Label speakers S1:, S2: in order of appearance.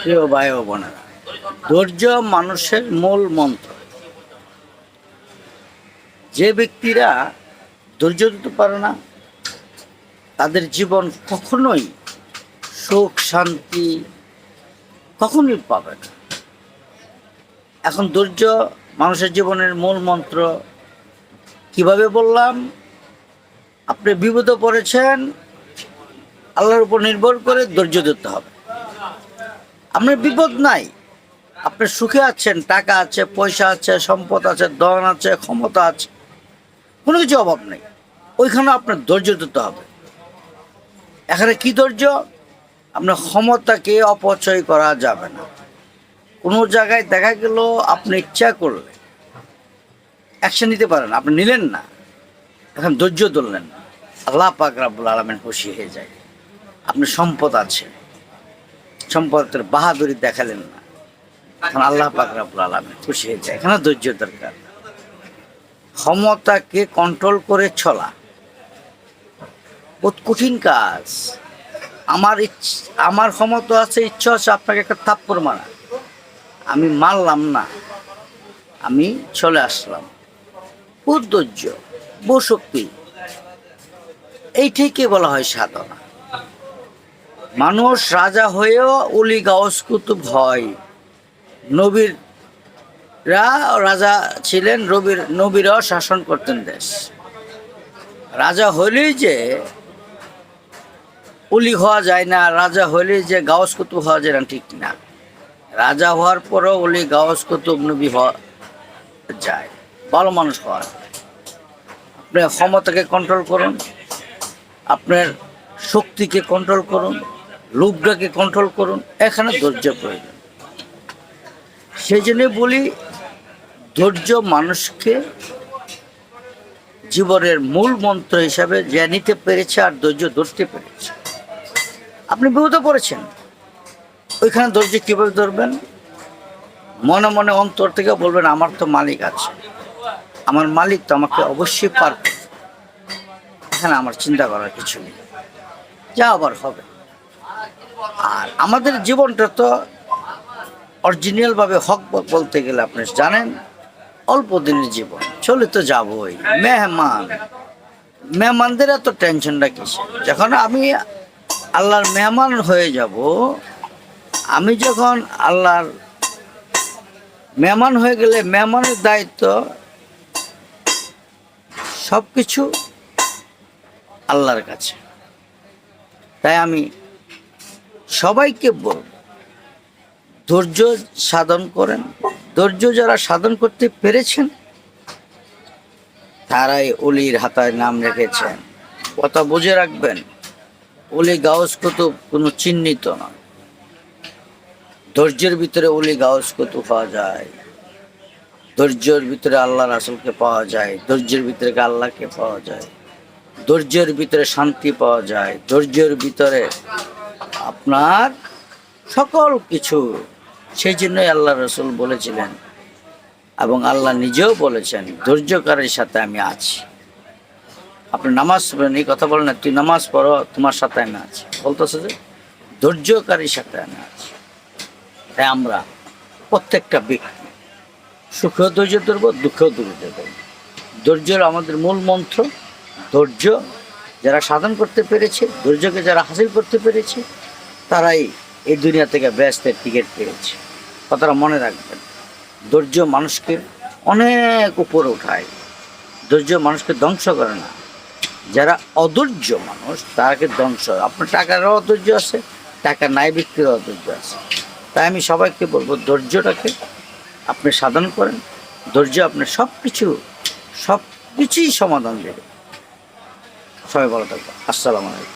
S1: প্রিয় ভাই ও বোনেরা, ধৈর্য মানুষের মূল মন্ত্র। যে ব্যক্তিরা ধৈর্য দিতে পারে না, তাদের জীবন কখনোই সুখ, শান্তি কখনোই পাবে না। এখন ধৈর্য মানুষের জীবনের মূল মন্ত্র, কীভাবে বললাম? আপনি বিপদে পড়েছেন, আল্লাহর উপর নির্ভর করে ধৈর্য ধরতে হবে। আপনার বিপদ নাই। আপনি সুখে আছেন, টাকা আছে, পয়সা আছে, সম্পদ আছে, ধন আছে, ক্ষমতা আছে। কোনো কিছু অভাব নেই। ওইখানে আপনার ধৈর্য ধরতে হবে। এখানে কি ধৈর্য? আপনার ক্ষমতাকে অপচয় করা যাবে না। কোনো জায়গায় দেখা গেল আপনি ইচ্ছা করলে অ্যাকশন নিতে পারেন, আপনি নিলেন না। এখন ধৈর্য ধরলেন না। আল্লাহ পাক রাব্বুল আলমেন খুশি হয়ে যায়। আপনি সম্পদ আছে। সম্পদের বাহাদুরি দেখালেন না। এখন আল্লাহ পাক আলমেন খুশি হয়ে যায়। এখানে ধৈর্য দরকার। ক্ষমতাকে কন্ট্রোল করে চলা। বহুত কঠিন কাজ। আমার আমার ক্ষমতা আছে, ইচ্ছা আছে আপনাকে একটা থাপ্পড় মারা। আমি মারলাম না। আমি চলে আসলাম। বহুত ধৈর্য বহু শক্তি। এইটাকে বলা হয় সাধনা। মানুষ রাজা হয়েও উলি গাউস কুতুব হয়। নবীর রাজা ছিলেন, রবির, নবীরাও শাসন করতেন দেশ। রাজা হলেই যে উলি হওয়া যায় না, রাজা হলেই যে গাউস কুতুব হওয়া যায় না, ঠিক না। রাজা হওয়ার পরও উলি গাউস কুতুব নবী হওয়া যায়, ভালো মানুষ হওয়া আপনি ক্ষমতাকে কন্ট্রোল করুন, আপনার শক্তিকে কন্ট্রোল করুন। লোভটাকে কন্ট্রোল করুন, এখানে ধৈর্য প্রয়োজন সেই জন্য বলি, ধৈর্য মানুষকে জীবনের মূল মন্ত্র হিসাবে যে নিতে পেরেছে আর ধৈর্য ধরতে পেরেছে। আপনি বিপদে পড়েছেন। ওইখানে ধৈর্য কীভাবে ধরবেন? মনে মনে অন্তর থেকে বলবেন, আমার তো মালিক আছে। আমার মালিক তো আমাকে অবশ্যই পার করবে। এখানে আমার চিন্তা করার কিছু নেই। যা আবার হবে। আর আমাদের জীবনটা তো অরিজিনালভাবে হক বলতে গেলে আপনি জানেন, অল্প দিনের জীবন, চলে তো যাবই। মেহমান। মেহমানদের এত টেনশনটা কিসে যখন আমি আল্লাহর মেহমান হয়ে যাব, আমি যখন আল্লাহর মেহমান হয়ে গেলে মেহমানের দায়িত্ব সব কিছু আল্লাহর কাছে। তাই আমি সবাইকে বলব ধৈর্য সাধন করেন। ধৈর্য যারা সাধন করতে পেরেছেন, তারাই অলির হাতায় নাম রেখেছেন। কথা বুঝে রাখবেন, অলি গাউস কুতুব কোনো চিহ্নিত নয়। ধৈর্যের ভিতরে অলি গাউস কুতুব পাওয়া যায়। ধৈর্যের ভিতরে আল্লাহ রাসুলকে পাওয়া যায়। ধৈর্যের ভিতরে আল্লাহকে পাওয়া যায়। ধৈর্যের ভিতরে শান্তি পাওয়া যায়। ধৈর্যের ভিতরে আপনার সকল কিছু। সেই জন্যই আল্লাহ রসুল বলেছিলেন এবং আল্লাহ নিজেও বলেছেন, ধৈর্যকারের সাথে আমি আছি। আপনি নামাজ পড়েন, এই কথা বলেন তুই নামাজ পড়ো, তোমার সাথে আমি আছি। বলতেছে যে, ধৈর্যকারীর সাথে আমি আছি। তাই আমরা প্রত্যেকটা ব্যক্তি সুখেও ধৈর্য ধরবো, দুঃখেও ধৈর্য ধরবো। ধৈর্যের আমাদের মূল মন্ত্র। ধৈর্য যারা সাধন করতে পেরেছে, ধৈর্যকে যারা হাসিল করতে পেরেছে তারাই এই দুনিয়া থেকে ব্যস্তের টিকিট পেয়েছে। কথাটা মনে রাখবেন, ধৈর্য মানুষকে অনেক উপরে উঠায়। ধৈর্য মানুষকে ধ্বংস করে না। যারা অধৈর্য মানুষ, তারাকে ধ্বংস আপনার টাকারও অধৈর্য আছে, টাকা নাই বিক্রির অধৈর্য আছে। তাই আমি সবাইকে বলব, ধৈর্যটাকে আপনি সাধন করেন। ধৈর্য আপনার সব কিছু সব কিছুই সমাধান দেবে। সবাই ভালো থাকবে আসসালামু আলাইকুম।